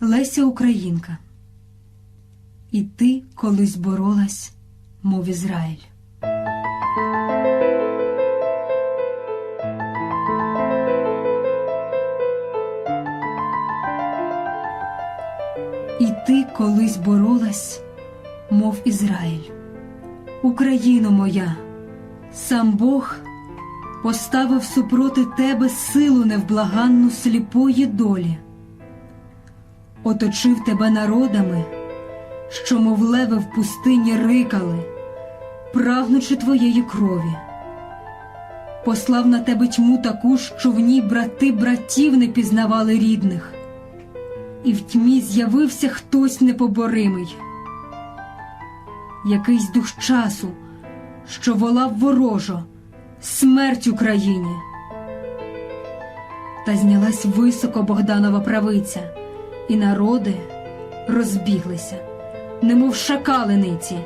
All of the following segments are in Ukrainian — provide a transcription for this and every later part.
Леся Українка. І ти колись боролась, мов Ізраїль. І ти колись боролась, мов Ізраїль. Україно моя, сам Бог поставив супроти тебе силу невблаганну сліпої долі, оточив тебе народами, що, мов леви в пустині рикали, прагнучи твоєї крові. Послав на тебе тьму таку, що в ній брати братів не пізнавали рідних, і в тьмі з'явився хтось непоборимий, якийсь дух часу, що волав ворожо, смерть Україні. Та знялась високо Богданова правиця, і народи розбіглися, немов шакалениці.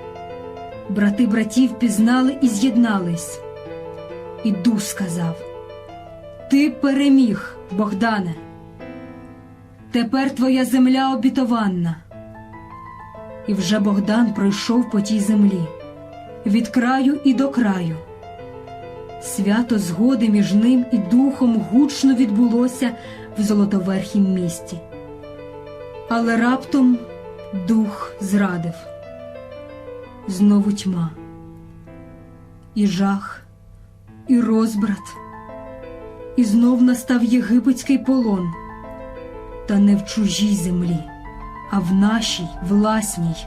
Брати братів пізнали і з'єднались. І дух сказав: Ти переміг, Богдане. Тепер твоя земля обітованна. І вже Богдан пройшов по тій землі від краю і до краю. Свято згоди між ним і духом гучно відбулося в Золотоверхім місті. Але раптом дух зрадив. Знову тьма, і жах, і розбрат, і знов настав єгипетський полон, та не в чужій землі, а в нашій власній.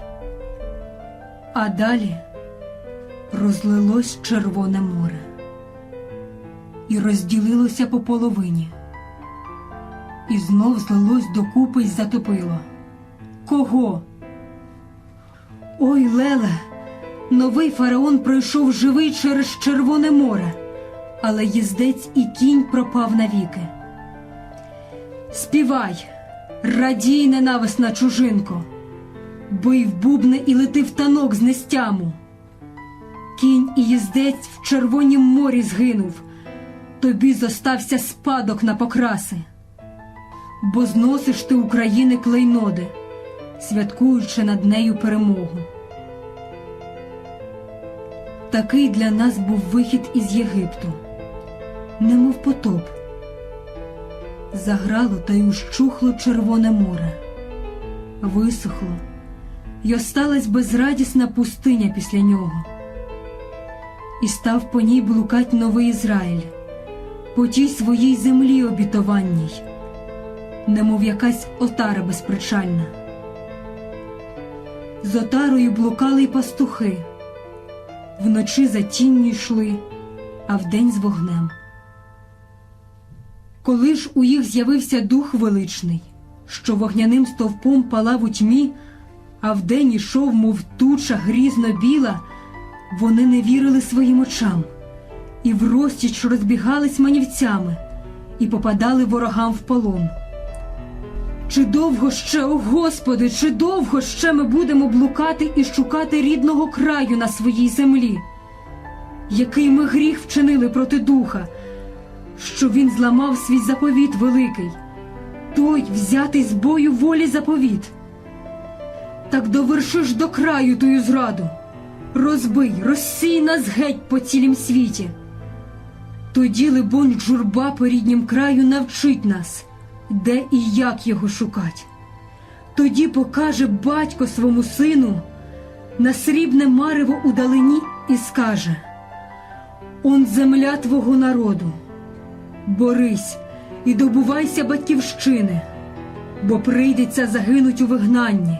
А далі розлилось Червоне море. І розділилося по половині, і знов злилось докупи й затопило. Кого? Ой, Леле, новий фараон пройшов живий через Червоне море, але їздець і кінь пропав навіки. Співай, радій, ненависна чужинко, бий в бубни і лети в танок з нестяму. Кінь і їздець в Червонім морі згинув, тобі зостався спадок на покраси, бо зносиш ти України клейноди, святкуючи над нею перемогу. Такий для нас був вихід із Єгипту, немов потоп. Заграло та й ущухло Червоне море, висохло, й осталась безрадісна пустиня після нього. І став по ній блукать новий Ізраїль, по тій своїй землі обітованній, немов якась отара безпричальна. З отарою блукали й пастухи, вночі за тінню йшли, а вдень з вогнем. Коли ж у їх з'явився дух величний, що вогняним стовпом палав у тьмі, а вдень ішов, мов туча грізно біла, вони не вірили своїм очам, і в розтіч розбігались манівцями, і попадали ворогам в полон. Чи довго ще, о Господи, чи довго ще ми будемо блукати і шукати рідного краю на своїй землі? Який ми гріх вчинили проти духа, що він зламав свій заповіт великий, той взятий з бою волі заповіт. Так довершиш до краю тую зраду, розбий, розсій нас геть по цілім світі. Тоді, либонь, журба по ріднім краю навчить нас, де і як його шукать. Тоді покаже батько свому сину на срібне марево удалині і скаже: Он земля твого народу, борись і добувайся батьківщини, бо прийдеться загинуть у вигнанні,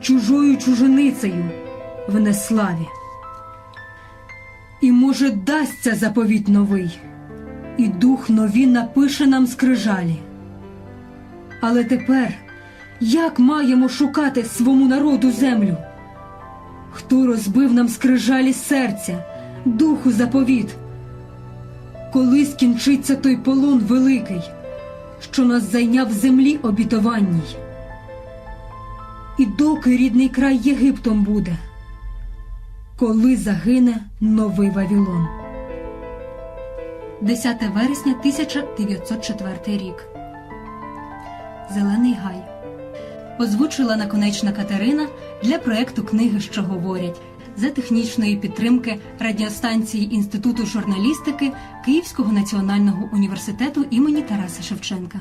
чужою чуженицею в неславі. І, може, дасться заповіт новий, і дух нові напише нам скрижалі. Але тепер як маємо шукати свому народу землю? Хто розбив нам скрижалі серця, духу заповіт? Коли скінчиться той полон великий, що нас зайняв землі обітованній? І доки рідний край Єгиптом буде, коли загине новий Вавилон. 10 вересня 1904 рік. Зелений гай. Озвучила наконечна Катерина для проекту Книги, що говорять за технічної підтримки радіостанції Інституту журналістики Київського національного університету імені Тараса Шевченка.